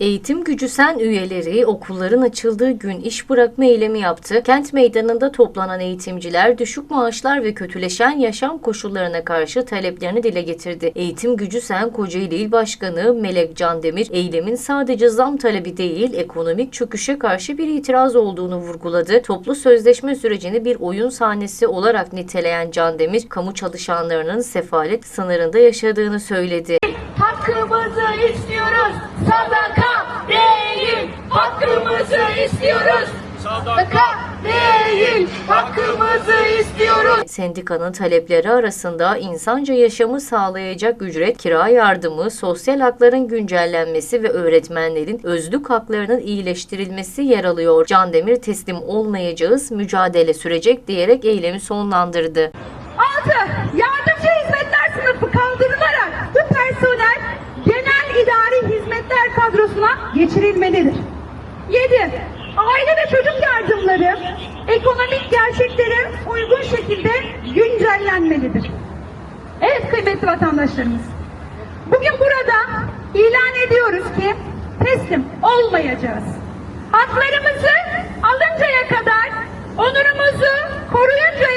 Eğitim Gücü Sen üyeleri okulların açıldığı gün iş bırakma eylemi yaptı. Kent meydanında toplanan eğitimciler düşük maaşlar ve kötüleşen yaşam koşullarına karşı taleplerini dile getirdi. Eğitim Gücü Sen Kocaeli İl Başkanı Melek Candemir, eylemin sadece zam talebi değil, ekonomik çöküşe karşı bir itiraz olduğunu vurguladı. Toplu sözleşme sürecini bir oyun sahnesi olarak niteleyen Candemir, kamu çalışanlarının sefalet sınırında yaşadığını söyledi. Hakkımızı istiyoruz. Hakkımızı istiyoruz. Sadaka değil. Hakkımızı istiyoruz. Sendikanın talepleri arasında insanca yaşamı sağlayacak ücret, kira yardımı, sosyal hakların güncellenmesi ve öğretmenlerin özlük haklarının iyileştirilmesi yer alıyor. Can Demir teslim olmayacağız, mücadele sürecek diyerek eylemi sonlandırdı. 6. Yardımcı hizmetler sınıfı kaldırılarak bu personel genel idari hizmetler kadrosuna geçirilmelidir. 7. Aile ve çocuk yardımları ekonomik gerçeklere uygun şekilde güncellenmelidir. Evet kıymetli vatandaşlarımız. Bugün burada ilan ediyoruz ki teslim olmayacağız. Haklarımızı alıncaya kadar, onurumuzu koruyuncaya kadar